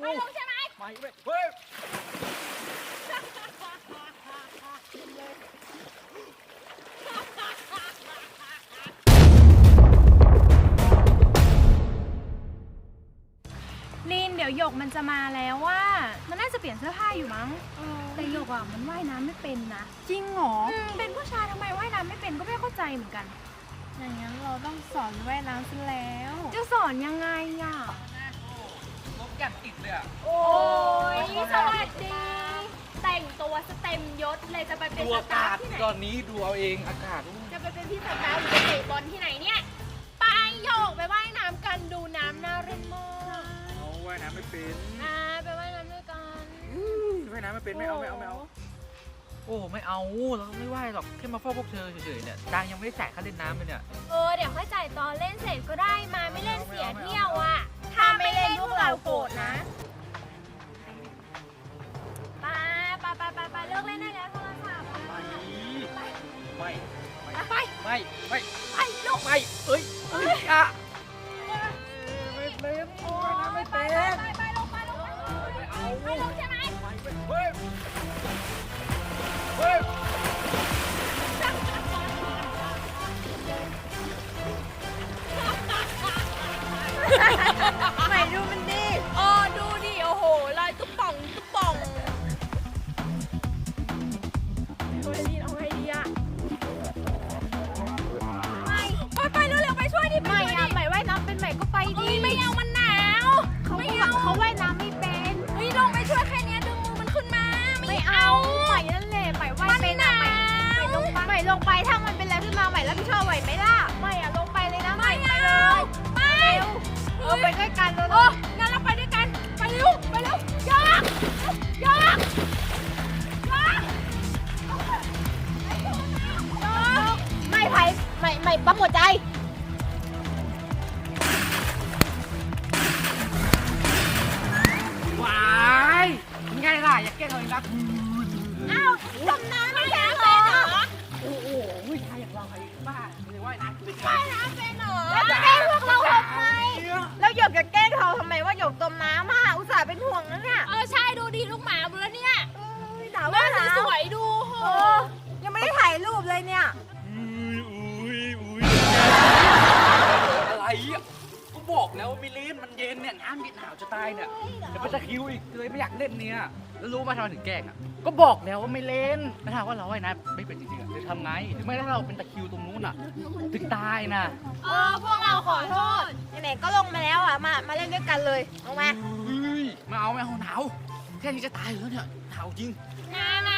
ไม่ลงใช่ไหมไม่ไม่เฮ้ยลินเดี๋ยวหยกมันจะมาแล้วว่า มันน่าจะเปลี่ยนเสื้อผ้าอยู่มั้งแต่หยกอะมันว่ายน้ำไม่เป็นนะ จริงเหรออเป็นผู้ชายทำไมว่ายน้ำไม่เป็นก็ไม่เข้าใจเหมือนกัน อย่างนั้นเราต้องสอนว่ายน้ำซะแล้ว จะสอนยังไงอะ เลยอะโอ้ยสวัสดี แต่งตัวสเต็มยศเลยจะไปเป็นดูสอาตากาศร์ที่ไหน ตอนนี้ดูเอาเองอากาศจะไปเป็นพี่สตาร์หรือไปเตะบอลที่ไหนเนี่ย ไปโยกไปว่ายน้ำกันดูน้ำน่าเล่นมากเอาว่ายน้ำไม่เป็นอ่าไปว่ายน้ำด้วยกันว่ายน้ำไม่เป็นไม่เอาไม่เอาไม่เอา โอ้ไม่เอาเราไม่ว่ายหรอกแค่มาเฝ้าพวกเธอเฉยๆเนี่ยจางยังไม่ได้จ่ายค่าเล่นน้ำเลยเนี่ย เออเดี๋ยวค่อยจ่ายตอนเล่นเสร็จก็ได้มาไม่เล่นเสียเที่ยวอะถ้าไม่เล่นพวกเรา อย่าแกล้งเราอีกนะอ้าวจำน้ำไม่ได้เหรอโอ้โหผู้ชาอย่างเราใครบ้าไม่ได้ว่ายน้ำเป็นว่ายน้ำเป็น นเนี่ยน้ำเย็นหนาวจะตายเนี่ยเดี๋ยวมันจะคิวอีกเลยไม่อยากเล่นเนี่ยแล้วรู้ไหมทำไมถึงแกล้งอะก็บอกแล้วว่าไม่เล่นไม่ถามว่าเราว่ายน้ำไม่เป็นจริงๆอะจะทำไงถึงไม่ถ้าเราเป็นตะคริวตรงนู้นอะถึงตายนะ เออพวกเราขอโทษไหนๆก็ลงมาแล้วอะมามาเล่นด้วยกันเลยลงมา เฮ้ยไม่เอาไม่เอาหนาวแค่นี้จะตายอยู่แล้วเนี่ยหนาวจริงนะนะ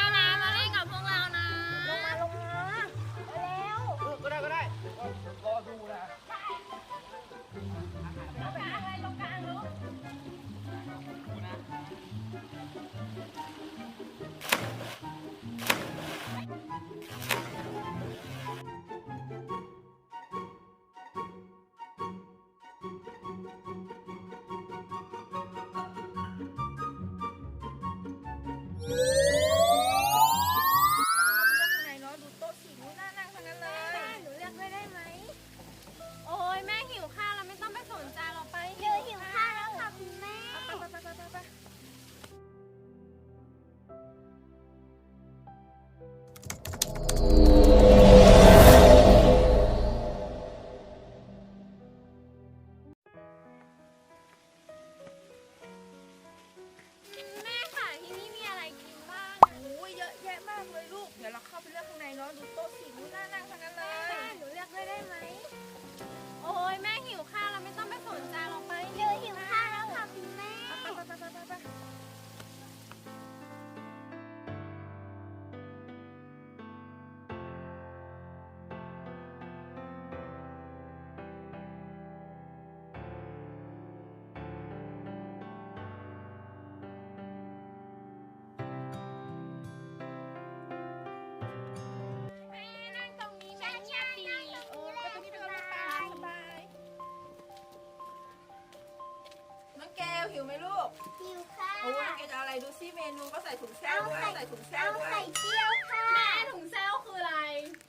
นะมา หิวไหมลูกหิวข้าวโอ้ยน้องแก้วจะเอาอะไรดูซิเมนูก็ใส่ถุงแช่ด้วยใส่ถุงแช่เอาด้วยไข่เจียวค่ะแม่ถุงเซลคืออะไร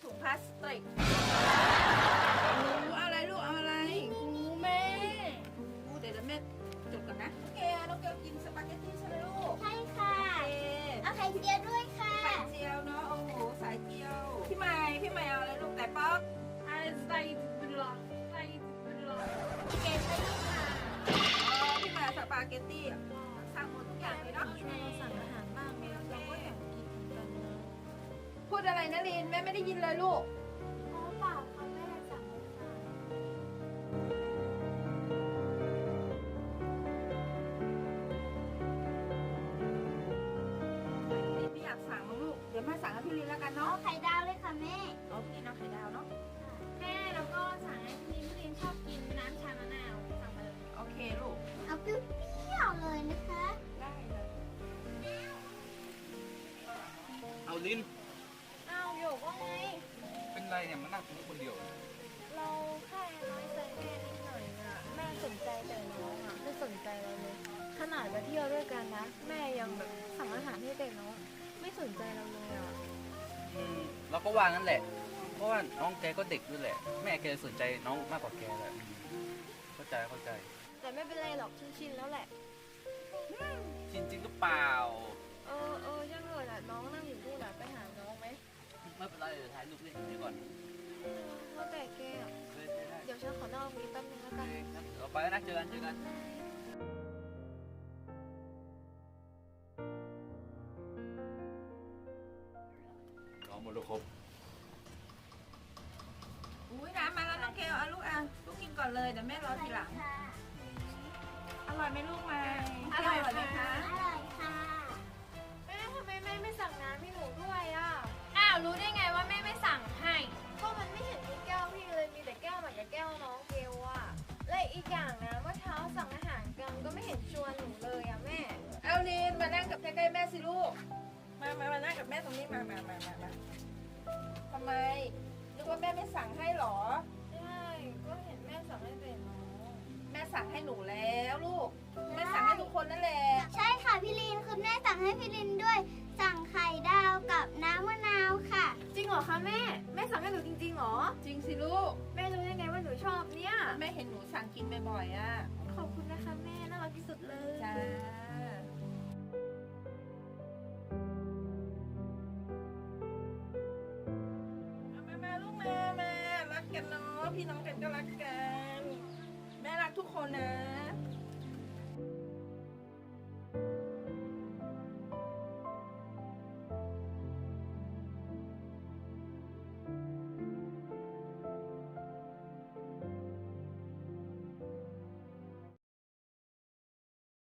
ถุงพลาสติกเอาอะไรลูกเอาอะไรหูแม่อู้เดี๋ยวแม่จดก่อนนะ เกตตี้อะสั่งหมดทุกอย่างเลยเนาะสั่งอาหารบ้างเนี่ยเราก็อยากกินเหมือนกันนะพูดอะไรนะลินแม่ไม่ได้ยินเลยลูก อ๋อเปล่าค่ะแม่สั่งเลยค่ะลินไม่อยากสั่งนะลูก เดี๋ยวแม่สั่งให้พี่ลินแล้วกันเอาเนาะไข่ดาวเลยค่ะแม่ เอาพี่ลินเอาไข่ดาวเนาะ แม่แล้วก็สั่งให้พี่ลินพี่ลินชอบกินน้ำชามะนาวสั่งมาเลย โอเคลูก เอาเปรี้ยว ลิ้นอ้าวโยกว่าไง เป็นไรเนี่ยมานั่งตรงนี้คนเดียว เราแค่น้อยใจแม่นิดหน่อยอะแม่สนใจแต่น้องอะไม่สนใจเราเลย ขนาดมาเที่ยวด้วยกันนะ แม่ยังแบบสั่งอาหารให้แต่น้องไม่สนใจเราเลยอะอืมเราก็ว่างั้นแหละ เพราะว่าน้องแกก็เด็กด้วยแหละ แม่แกสนใจน้องมากกว่าแกแหละอืมเข้าใจเข้าใจ แต่ไม่เป็นไรหรอกชินๆแล้วแหละ จริงจริงๆหรือเปล่า เออเออช่างเถอะแหละน้องนั่ง ไม่เป็นไรเดี๋ยวถ่ายรูปเล่นนี้ก่อนเออแล้วแต่แกอะเฮ้ยได้ได้เดี๋ยวฉันขอนอกมีแป๊บนึงแล้วโอกัน เคงั้นเราไปแล้วนะเจอกันเจอกันน้องหมดแล้วครบอุ้ยน้ำมาแล้วน้องเกลเอาลูกอะลูกกินก่อนเลยเดี๋ยวแม่รอทีหลังค่ะอร่อยไหมลูกมา ล้ๆแม่สิลูก มามามานั่งกับแม่ตรงนี้มามามามามาทำไมนึกว่าแม่ไม่สั่งให้เหรอ ใช่ก็เห็นแม่สั่งให้แต่น้องแม่สั่งให้หนูแล้วลูก แม่สั่งให้ทุกคนนั่นแหละ ใช่ค่ะพี่ลินคุณแม่สั่งให้พี่ลินด้วย สั่งไข่ดาวกับน้ำมะนาวค่ะ จริงเหรอคะแม่ แม่สั่งให้หนูจริงๆเหรอ จริงสิลูก แม่รู้ได้ไงว่าหนูชอบเนี่ย แม่เห็นหนูสั่งกินบ่อยๆอะ ขอบคุณนะคะแม่น่ารักที่